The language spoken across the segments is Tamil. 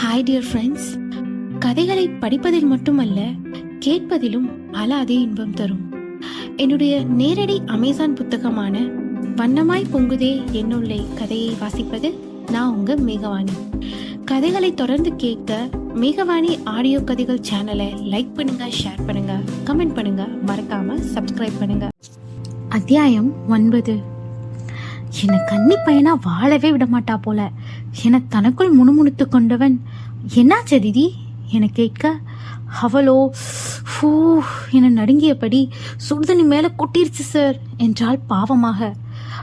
ஹாய் டியர் ஃப்ரெண்ட்ஸ் கதைகளை படிப்பதில் மட்டுமல்ல கேட்பதிலும் அலாதே இன்பம் தரும். என்னுடைய நேரடி அமேசான் புத்தகமான வண்ணமாய் பொங்குதே என்னுள்ளே கதையை வாசிப்பது நான் உங்க மேகவாணி. கதைகளை தொடர்ந்து கேட்க மேகவாணி ஆடியோ கதைகள் சேனலை லைக் பண்ணுங்க ஷேர் பண்ணுங்க கமெண்ட் பண்ணுங்க மறக்காம சப்ஸ்கிரைப் பண்ணுங்க. அத்தியாயம் ஒன்பது. என்னை கன்னி பையனா வாழவே விட மாட்டா போல. என தனக்குள் முணுமுணுத்து கொண்டவன் என்னாச்சு திதி? என கேட்க அவளோ ஃபூ என நடுங்கியபடி சுடுதண்ணி மேல கொட்டிருச்சு சார் என்றால் பாவமாக.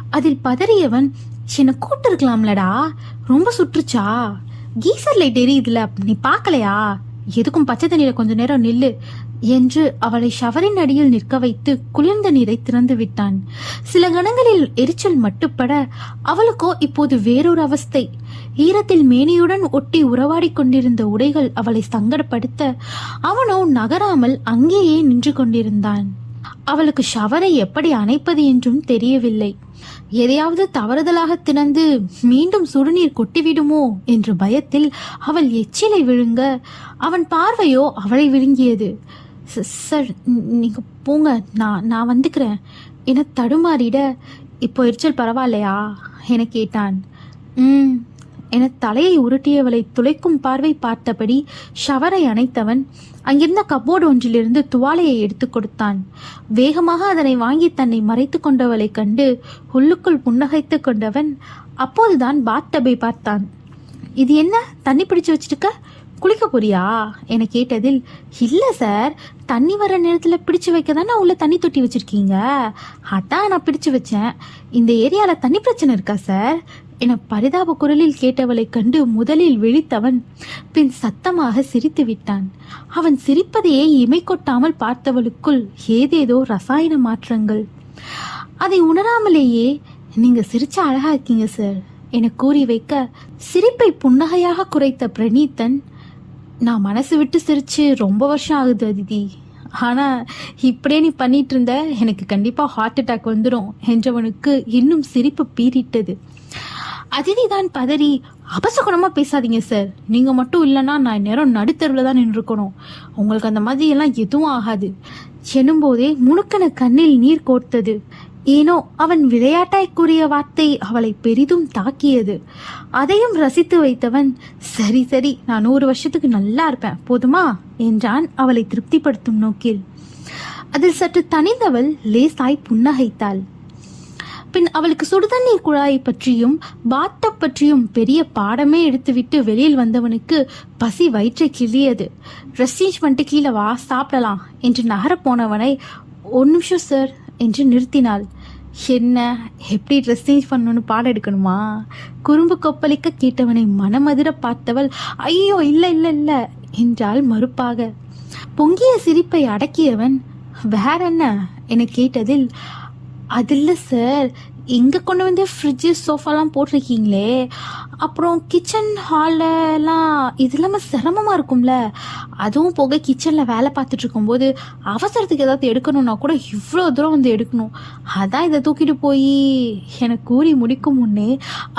அதில் பதறியவன் என்னை கூட்டிருக்கலாம்லடா ரொம்ப சுற்றுச்சா கீசர் லைட் எரியுதுல நீ பார்க்கலையா? எதுக்கும் பச்சை தண்ணீரை கொஞ்ச நேரம் நில்லு என்று அவளை ஷவரின் அடியில் நிற்க வைத்து குளிர்ந்த நீரை திறந்து விட்டான். சில கணங்களில் எரிச்சல் மட்டுப்பட அவளுக்கோ இப்போது வேறொரு அவஸ்தை. ஈரத்தில் மேனியுடன் ஒட்டி உறவாடிக் கொண்டிருந்த உடைகள் அவளை சங்கடப்படுத்த அவனோ நகராமல் அங்கேயே நின்று கொண்டிருந்தான். அவளுக்கு ஷவரை எப்படி அணைப்பது என்றும் தெரியவில்லை. எதையாவது தவறுதலாக திணந்து மீண்டும் சுடுநீர் கொட்டிவிடுமோ என்ற பயத்தில் அவள் எச்சிலை விழுங்க அவன் பார்வையோ அவளை விழுங்கியது. "ச- சார் நீங்கள் நீங்க போங்க நான் நான் வந்துக்கிறேன் என தடுமாறிட இப்போ எரிச்சல் பரவாயில்லையா என கேட்டான். ம் என தலையை உருட்டியவளை துளைக்கும் பார்வை பார்த்தபடி ஷவரை அணைத்தவன் அங்கிருந்த கபோர்டு ஒன்றிலிருந்து துவாலையை எடுத்து கொடுத்தான். வேகமாக அதனை வாங்கி தன்னை மறைத்து கொண்டவளை கண்டு உள்ளுக்குள் புன்னகைத்து கொண்டவன் அப்போதுதான் பாத்தபை பார்த்தான். இது என்ன? தண்ணி பிடிச்சு வச்சிருக்க? குளிக்க போறியா? என கேட்டதில் இல்லை சார் தண்ணி வர நேரத்தில் பிடிச்சு வைக்க தானே உள்ள தண்ணி தொட்டி வச்சிருக்கீங்க? அதான் நான் பிடிச்சு வச்சேன். இந்த ஏரியாவில் தண்ணி பிரச்சனை இருக்கா சார்? என பரிதாப குரலில் கேட்டவளைக் கண்டு முதலில் விழித்தவன் பின் சத்தமாக சிரித்து விட்டான். அவன் சிரிப்பதையே இமை கொட்டாமல் பார்த்தவளுக்குள் ஏதேதோ ரசாயன மாற்றங்கள். அதை உணராமலேயே நீங்க சிரிச்ச அழகா இருக்கீங்க சார் என கூறி வைக்க சிரிப்பை புன்னகையாக குறைத்த பிரணீத்தன் நான் மனசு விட்டு சிரிச்சு ரொம்ப வருஷம் ஆகுது அதிதி. ஆனா இப்படியே நீ பண்ணிட்டு இருந்த எனக்கு கண்டிப்பா ஹார்ட் அட்டாக் வந்துடும் என்றவனுக்கு இன்னும் சிரிப்பு பீறிட்டது. அதிதி தான் பதறி அபசகுணமாக பேசாதீங்க சார் நீங்கள் மட்டும் இல்லைன்னா நான் நேரம் நடுத்தருவில் தான் நின்றுக்கணும் உங்களுக்கு அந்த மாதிரி எல்லாம் எதுவும் ஆகாது. எனும்போதே முணுக்கன கண்ணில் நீர் கோர்த்தது. ஏனோ அவன் விளையாட்டாய் கூறிய வார்த்தை அவளை பெரிதும் தாக்கியது. அதையும் ரசித்து வைத்தவன் சரி சரி நான் நூறு வருஷத்துக்கு நல்லா இருப்பேன் போதுமா? என்றான் அவளை திருப்திப்படுத்தும் நோக்கில். அதில் சற்று தனிந்தவள் லேசாய் புன்னகைத்தாள். பின் அவளுக்கு சுடுதண்ணீர் குழாயை பற்றியும் பாத்தப் பற்றியும் பெரிய பாடமே எடுத்துவிட்டு வெளியில் வந்தவனுக்கு பசி வயிற்றை கிள்ளியது. ரெஸ்டீஜ் சேஞ்ச் பண்ணிட்டு கீழே வா சாப்பிடலாம் என்று நகர போனவனை ஒரு நிமிஷம் சார் என்று நிறுத்தினாள். என்ன? எப்படி ட்ரெஸ் சேஞ்ச் பண்ணணும்னு பாடம் எடுக்கணுமா? குறும்பு கொப்பளிக்க கேட்டவனை மனமதிர பார்த்தவள் ஐயோ இல்லை இல்லை இல்லை என்றாள் மறுப்பாக. பொங்கிய சிரிப்பை அடக்கியவன் வேற என்ன? என கேட்டதில் அது இல்லை சார் இங்கே கொண்டு வந்து ஃப்ரிட்ஜு சோஃபாலாம் போட்டிருக்கீங்களே? அப்புறம் கிச்சன் ஹாலெல்லாம் இது இல்லாமல் சிரமமாக இருக்கும்ல? அதுவும் போக கிச்சனில் வேலை பார்த்துட்டு இருக்கும்போது அவசரத்துக்கு ஏதாவது எடுக்கணும்னா கூட இவ்வளோ தூரம் வந்து எடுக்கணும். அதான் இதை தூக்கிட்டு போய் என கூறி முடிக்கும் முன்னே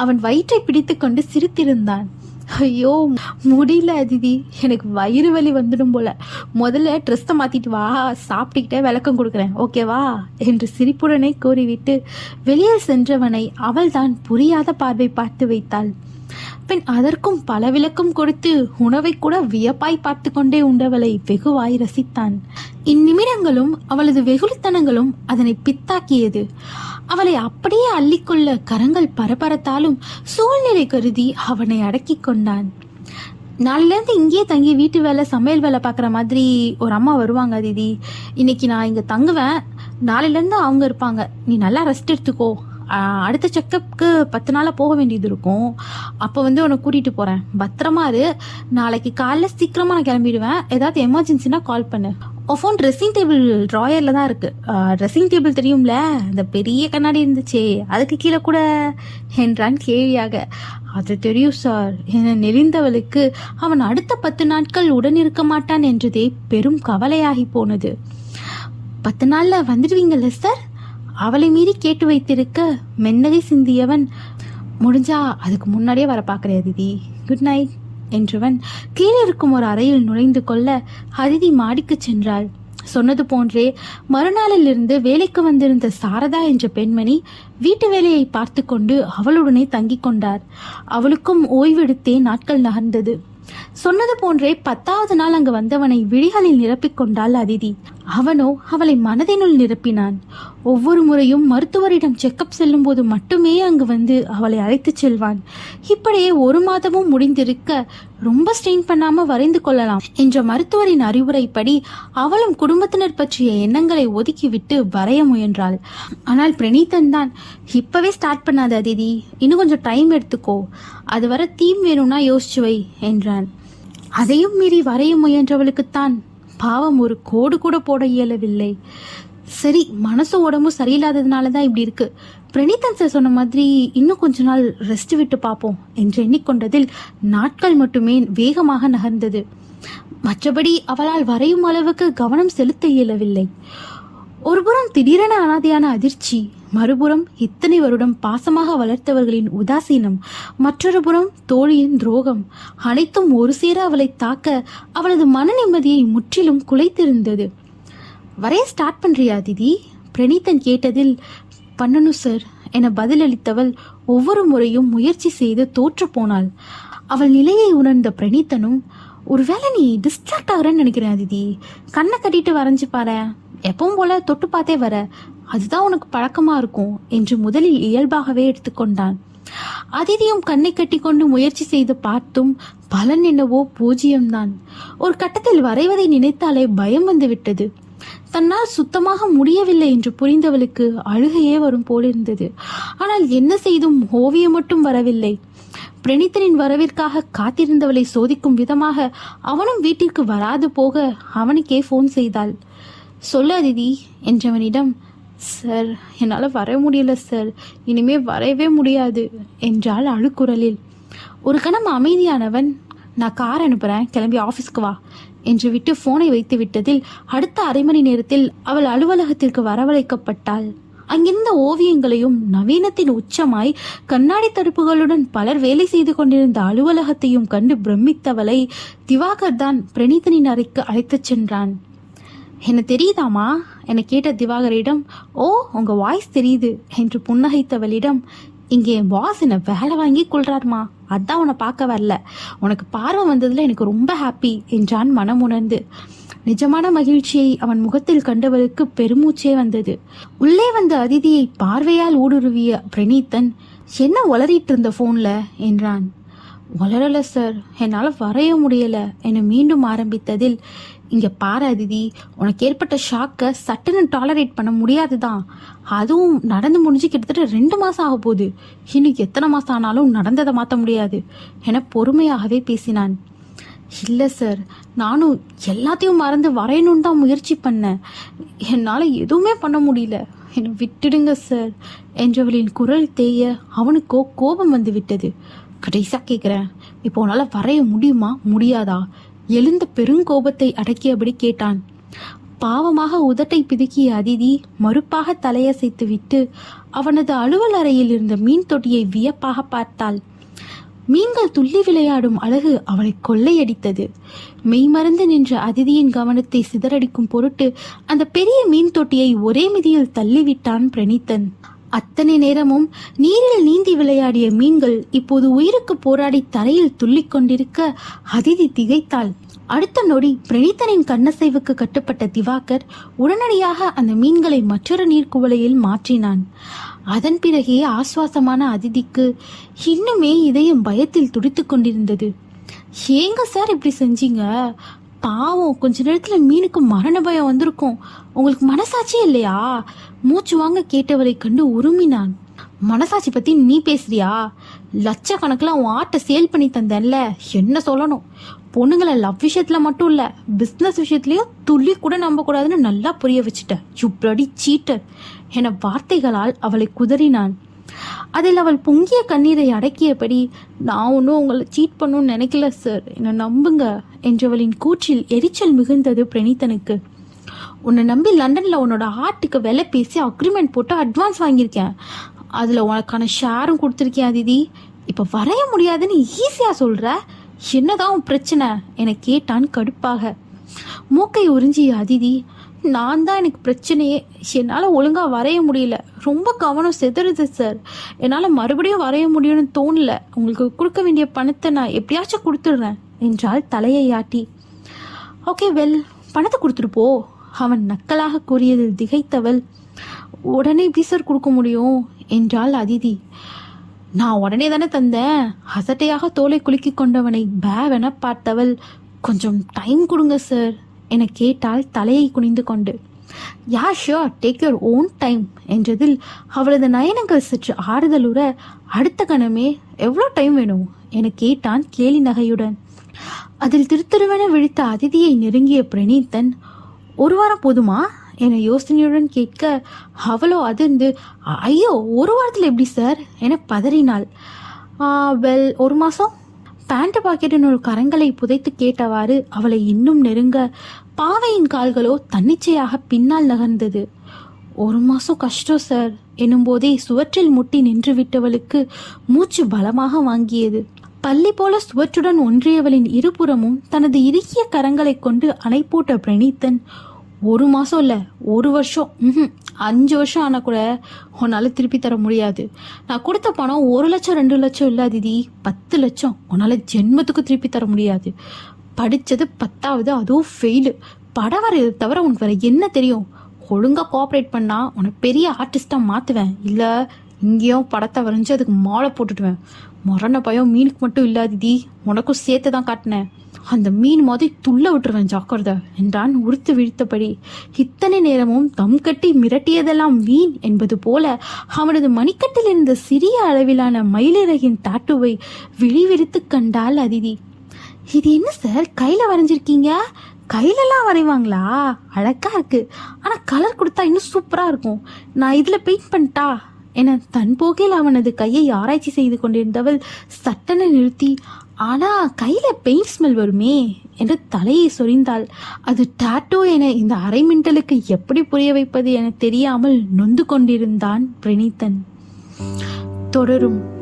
அவன் வயிற்றை பிடித்து கொண்டு சிரித்திருந்தான். ஐயோ முடியல அதிதி. எனக்கு வயிறு வலி வந்துடும் போல. முதல்ல ட்ரெஸ்ஸை மாத்திட்டு வா. சாப்பிட்டுக்கிட்டே விளக்கம் கொடுக்குறேன். ஓகேவா என்று சிரிப்புடனே கூறிவிட்டு வெளியே சென்றவனை அவள்தான் புரியாத பார்வை பார்த்து வைத்தாள். பின் அதற்கும் பல விளக்கம் கொடுத்து உணவை கூட வியப்பாய் பார்த்து கொண்டே உண்டவளை வெகுவாய் ரசித்தான். இந்நிமிடங்களும் அவளது வெகுளித்தனங்களும் அதனை பித்தாக்கியது. அவளை அப்படியே அள்ளிக்கொள்ள கரங்கள் பரபரத்தாலும் சூழ்நிலை கருதி அவனை அடக்கி கொண்டான். நாளையிலேருந்து இங்கேயே தங்கி வீட்டு வேலை சமையல் வேலை பார்க்குற மாதிரி ஒரு அம்மா வருவாங்க தீதி. இன்னைக்கு நான் இங்கே தங்குவேன். நாளையிலேருந்து அவங்க இருப்பாங்க. நீ நல்லா ரெஸ்ட் எடுத்துக்கோ. அடுத்த செக்கப்புக்கு பத்து நாளாக போக வேண்டியது இருக்கும். அப்போ வந்து உன்னை கூட்டிகிட்டு போகிறேன் பத்திரமா இரு. நாளைக்கு காலைல சீக்கிரமாக நான் கிளம்பிடுவேன். ஏதாவது எமர்ஜென்சினா கால் பண்ணு. உன் ஃபோன் ட்ரெஸ்ஸிங் டேபிள் ட்ராயரில் தான் இருக்குது ட்ரெஸ்ஸிங் டேபிள் தெரியும்ல? அந்த பெரிய கண்ணாடி இருந்துச்சே. அதுக்கு கீழே கூட என்றான் கேள்வியாக அது தெரியும் சார் என நெறிந்தவளுக்கு அவன் அடுத்த பத்து நாட்கள் உடன் இருக்க மாட்டான் என்றதே பெரும் கவலையாகி போனது. பத்து நாளில் வந்துடுவீங்கள்ல சார் அவளை மீறி கேட்டு வைத்திருக்க மென்னகை சிந்தியவன் முடிஞ்சா அதுக்கு முன்னாடியே வர பார்க்குறியா தீதி? குட் நைட் என்றவன் கீழே இருக்கும் ஒரு அறையில் நுழைந்து கொள்ள அதிதி மாடிக்கு சென்றாள். சொன்னது போன்றே மறுநாளிலிருந்து வேலைக்கு வந்திருந்த சாரதா என்ற பெண்மணி வீட்டு வேலையை பார்த்து கொண்டு அவளுடனே தங்கிக் கொண்டார். அவளுக்கும் ஓய்வெடுத்தே நாட்கள் நகர்ந்தது. சொன்னது போன்றே பத்தாவது நாள் அங்கு வந்தவனை விழிகளில் நிரப்பிக் கொண்டாள் அதிதி. அவனோ அவளை மனதினுள் நிரப்பினான். ஒவ்வொரு முறையும் மருத்துவரிடம் செக்கப் செல்லும்போது மட்டுமே அங்கு வந்து அவளை அழைத்துச் செல்வான். இப்படியே ஒரு மாதமும் முடிந்திருக்க ரொம்ப ஸ்ட்ரெயின் பண்ணாம வரைந்து கொள்ளலாம் என்ற மருத்துவரின் அறிவுரைப்படி அவளும் குடும்பத்தினர் பற்றிய எண்ணங்களை ஒதுக்கிவிட்டு வரைய முயன்றாள். ஆனால் பிரணீதன் தான் இப்பவே ஸ்டார்ட் பண்ணாத அதிதி இன்னும் கொஞ்சம் டைம் எடுத்துக்கோ அது வர தீம் வேணும்னா யோசிச்சு வை என்றான். அதையும் மீறி வரைய முயன்றவளுக்குத்தான் பாவம் ஒரு கோடு கூட போட இயலவில்லை. சரி மனசு உடம்பும் சரியில்லாததுனால தான் இப்படி இருக்கு. பிரணீதன் சார் சொன்ன மாதிரி இன்னும் கொஞ்ச நாள் ரெஸ்ட் விட்டு பார்ப்போம் என்று எண்ணிக்கொண்டதில் நாட்கள் மட்டுமே வேகமாக நகர்ந்தது. மற்றபடி அவளால் வரையும் அளவுக்கு கவனம் செலுத்த இயலவில்லை. ஒருபுறம் திடீரென அனாதையான அதிர்ச்சி மறுபுறம் இத்தனை வருடம் பாசமாக வளர்த்தவர்களின் உதாசீனம் மற்றொரு புறம் தோழியின் துரோகம். அனைத்தும் ஒரு சேர அவளை தாக்க அவளது மன நிம்மதியை முற்றிலும் குலைத்திருந்தது. வரைய ஸ்டார்ட் பண்றியா திதி? பிரணீத்தன் கேட்டதில் பண்ணணும் சார் என பதிலளித்தவள் ஒவ்வொரு முறையும் முயற்சி செய்து தோற்று போனாள். அவள் நிலையை உணர்ந்த பிரணீத்தனும் ஒருவேளை நீ டிஸ்ட்ராக்ட் ஆகிறேன்னு நினைக்கிறேன் அதிதி கண்ணை கட்டிட்டு வரைஞ்சு பாரு எப்பவும் போல தொட்டு பார்த்தே வர. அதுதான் உனக்கு பழக்கமா இருக்கும் என்று முதலில் இயல்பாகவே எடுத்துக்கொண்டான். அதிதியும் கண்ணை கட்டி கொண்டு முயற்சி செய்து பார்த்தும் பலன் என்னவோ பூஜ்ஜியம்தான். ஒரு கட்டத்தில் வரைவதை நினைத்தாலே பயம் வந்துவிட்டது. தன்னால் சுத்தமாக முடியவில்லை என்று புரிந்தவளுக்கு அழுகையே வரும் போலிருந்தது ஆனால் என்ன செய்தும் ஓவியம் மட்டும் வரவில்லை. பிரணீத்தனின் வரவிற்காக காத்திருந்தவளை சோதிக்கும் விதமாக அவனும் வீட்டிற்கு வராது போக அவனுக்கே ஃபோன் செய்தாள். சொல்லு அதிதி என்றவனிடம் சார் என்னால் வர முடியல சார். இனிமே வரையவே முடியாது என்றாள் அழுக்குரலில். ஒரு கணம் அமைதியானவன் நான் கார் அனுப்புகிறேன் கிளம்பி ஆஃபீஸ்க்கு வா என்று விட்டு ஃபோனை வைத்து விட்டதில் அடுத்த அரை மணி நேரத்தில் அவள் அலுவலகத்திற்கு வரவழைக்கப்பட்டாள். அங்கிருந்த ஓவியங்களையும் நவீனத்தின் உச்சமாய் கண்ணாடி தடுப்புகளுடன் பலர் வேலை செய்து கொண்டிருந்த அலுவலகத்தையும் கண்டு பிரமித்தவளை திவாகர் தான் பிரணீதனின் அறைக்கு அழைத்துச் சென்றான். என்ன தெரியுதாமா என கேட்ட திவாகரிடம் ஓ உங்க வாய்ஸ் தெரியுது என்று புன்னகைத்தவளிடம் இங்கே என் பாஸ் என்னை வேலை வாங்கி கொள்றாருமா? அதான் உன்னை பார்க்க வரல. உனக்கு பார்வை வந்ததுல எனக்கு ரொம்ப ஹாப்பி என்றான் மனம் உணர்ந்து. நிஜமான மகிழ்ச்சியை அவன் முகத்தில் கண்டவளுக்கு பெருமூச்சே வந்தது. உள்ளே வந்த அதிதியை பார்வையால் ஊடுருவிய பிரணீத்தன் என்ன உளறிட்டு இருந்த போன்ல என்றான். வளரல சார் என்னால் வரைய முடியல என மீண்டும் ஆரம்பித்ததில் இங்கே பாரு அதிதி உனக்கு ஏற்பட்ட ஷாக்கை சட்டுன்னு டாலரேட் பண்ண முடியாது தான் அதுவும் நடந்து முடிஞ்சு கிட்டத்தட்ட ரெண்டு மாதம் ஆக போகுது. இன்னும் எத்தனை மாதம் ஆனாலும் நடந்ததை மாற்ற முடியாது. என பொறுமையாகவே பேசினான். இல்லை சார் நானும் எல்லாத்தையும் மறந்து வரையணும்னு தான் முயற்சி பண்ணேன். என்னால் எதுவுமே பண்ண முடியல. என்னை விட்டுடுங்க சார் என்றவளின் குரல் தேய அவனுக்கோ கோபம் வந்து விட்டது. கடைசியாக கேட்குறேன் இப்போ உன்னால் வரைய முடியுமா? முடியாதா? எழுந்த பெருங்கோபத்தை அடக்கியபடி கேட்டான். பாவமாக உதட்டை பிதுக்கிய அதிதி மறுப்பாக தலையசைத்து விட்டு அவனது அலுவல் அறையில் இருந்த மீன் தொட்டியை வியப்பாக பார்த்தாள். மீன்கள் துள்ளி விளையாடும் அழகு அவளை கொள்ளையடித்தது. மெய்மறந்து நின்ற அதிதியின் கவனத்தை சிதறடிக்கும் பொருட்டு அந்த பெரிய மீன் தொட்டியை ஒரே மிதியில் தள்ளிவிட்டான் பிரணீத்தன். அத்தனை நேரமும் நீரில் நீந்தி விளையாடிய மீன்கள் இப்போது உயிருக்கு போராடி தரையில் துள்ளிக் கொண்டிருக்க அதிதி திகைத்தாள். அடுத்த நொடி பிரணீதனின் கண்ணசைவுக்கு கட்டுப்பட்ட திவாகர் உடனடியாக அந்த மீன்களை மற்றொரு நீர்க்குவளையில் மாற்றினான். அதன் பிறகே ஆஸ்வாசமான அதிதிக்கு இன்னுமே இதயம் பயத்தில் துடித்து கொண்டிருந்தது. ஏங்க சார் இப்படி செஞ்சீங்க? பாவம் கொஞ்ச நேரத்தில் மீனுக்கு மரண பயம் வந்திருக்கும். உங்களுக்கு மனசாட்சியே இல்லையா? மூச்சு வாங்க கேட்டவளை கண்டு உருமினான். மனசாட்சி பத்தி நீ பேசுறியா? லட்சக்கணக்கில் உன் ஆட்டை சேல் பண்ணி தந்தேன்ல. என்ன சொல்லணும்? பொண்ணுங்களை லவ் விஷயத்துல மட்டும் இல்ல பிஸ்னஸ் விஷயத்துலயும் துள்ளி கூட நம்ப கூடாதுன்னு நல்லா புரிய வச்சுட்ட. யூ பிளடி சீட்டர் என வார்த்தைகளால் அவளை குதறினான். அதில் அவள் பொங்கிய கண்ணீரை அடக்கியபடி நான் ஒன்றும் உங்களை சீட் பண்ணணும்னு நினைக்கல சார் என்னை நம்புங்க என்றவளின் கூற்றில் எரிச்சல் மிகுந்தது பிரணீத்தனுக்கு உன்னை நம்பி லண்டனில் உன்னோட ஆர்ட்டுக்கு விலை பேசி அக்ரிமெண்ட் போட்டு அட்வான்ஸ் வாங்கியிருக்கேன். அதில் உனக்கான ஷேரும் கொடுத்துருக்கேன் அதிதி இப்போ வரைய முடியாதுன்னு ஈஸியாக சொல்கிற என்னதான் உன் பிரச்சனை? என கேட்டான் கடுப்பாக. மூக்கை உறிஞ்சி அதிதி நான் தான் எனக்கு பிரச்சனையே. என்னால் ஒழுங்காக வரைய முடியல. ரொம்ப கவனம் செதறுது சார் என்னால் மறுபடியும் வரைய முடியும்னு தோணல. உங்களுக்கு கொடுக்க வேண்டிய பணத்தை நான் எப்படியாச்சும் கொடுத்துடுறேன் என்றால் தலையை ஆட்டி ஓகே வெல் பணத்தை கொடுத்துட்டு போ. அவன் நக்கலாக கூறியதில் திகைத்தவள் உடனே எப்படி சார் கொடுக்க முடியும்? என்றாள் அதிதி. நான் உடனே தானே தந்தேன். அசட்டையாக தோலை குலுக்கி கொண்டவனை பேவென பார்த்தவள் கொஞ்சம் டைம் கொடுங்க சார் என கேட்டால் தலையை குனிந்து கொண்டு. Yeah sure take your own time என்றதில் அவளது நயனங்கள் சற்று ஆறுதலுற அடுத்த கணமே எவ்வளோ டைம் வேணும்? என கேட்டான் கேலி நகையுடன். அதில் திருத்தருவென விழித்த அதிதியை நெருங்கிய பிரணீத்தன் ஒரு வாரம் போதுமா? என யோசனையுடன் கேட்க அவளோ அதிர்ந்து ஐயோ ஒரு வாரத்தில் எப்படி சார்? என பதறினாள். வெல் ஒரு மாதம் பேண்ட் பாக்கெட்டின் ஒரு கரங்களை புதைத்து கேட்டவாறு அவளை இன்னும் நெருங்க பாவையின் கால்களோ தன்னிச்சையாக பின்னால் நகர்ந்தது. ஒரு மாசம் கஷ்டம் சார் எனும்போதே சுவற்றில் முட்டி நின்று விட்டவளுக்கு மூச்சு பலமாக வாங்கியது. பள்ளி போல சுவற்றுடன் ஒன்றியவளின் இருபுறமும் தனது இறுகிய கரங்களைக் கொண்டு அணைப்போட்ட பிரணீத்தன் ஒரு மாசம் இல்ல ஒரு வருஷம். ம்ஹும், அஞ்சு வருஷம் ஆனா கூட உன்னால திருப்பி தர முடியாது. நான் கொடுத்த பணம் ஒரு லட்சம் ரெண்டு லட்சம் இல்லை திதி. பத்து லட்சம். உன்னால ஜென்மத்துக்கு திருப்பி தர முடியாது. படிச்சது பத்தாவது அதுவும் ஃபெயிலு படம் வரையதை தவிர உனக்கு வேற என்ன தெரியும்? ஒழுங்கா கோஆப்ரேட் பண்ணா உன்னை பெரிய ஆர்டிஸ்டா மாத்துவேன். இல்ல இங்கேயும் படத்தை வரைஞ்சு அதுக்கு மாலை போட்டுடுவேன் மரண பயம் மீனுக்கு மட்டும் இல்ல உனக்கும் சேர்த்து தான் காட்டினேன். அந்த மீன் மாதிரி துள்ள விட்டுருவேன் ஜாக்கிரதை என்றான் உறுத்து விழித்தபடி. இத்தனை நேரமும் தம் கட்டி மிரட்டியதெல்லாம் வீண் என்பது போல அவனது மணிக்கட்டில் இருந்த சிறிய அளவிலான மயிலிறகின் டாட்டுவை விழிவிரித்து கண்டாள் அதிதி. இது என்ன சார் கையில வரைஞ்சிருக்கீங்க? கையிலலாம் வரைவாங்களா? அழகா இருக்கு. ஆனா கலர் கொடுத்தா இன்னும் சூப்பரா இருக்கும். நான் இதுல பெயிண்ட் பண்ணிட்டா? என தன் போக்கில் அவனது கையை ஆராய்ச்சி செய்து கொண்டிருந்தவள் சட்டென நிறுத்தி ஆனா கையில பெயிண்ட் ஸ்மெல் வருமே? என்று தலையை சொரிந்தாள். அது டாட்டோ என இந்த அரை மின்டலுக்கு எப்படி புரிய வைப்பது என தெரியாமல் நொந்து கொண்டிருந்தான் பிரணீதன். தொடரும்.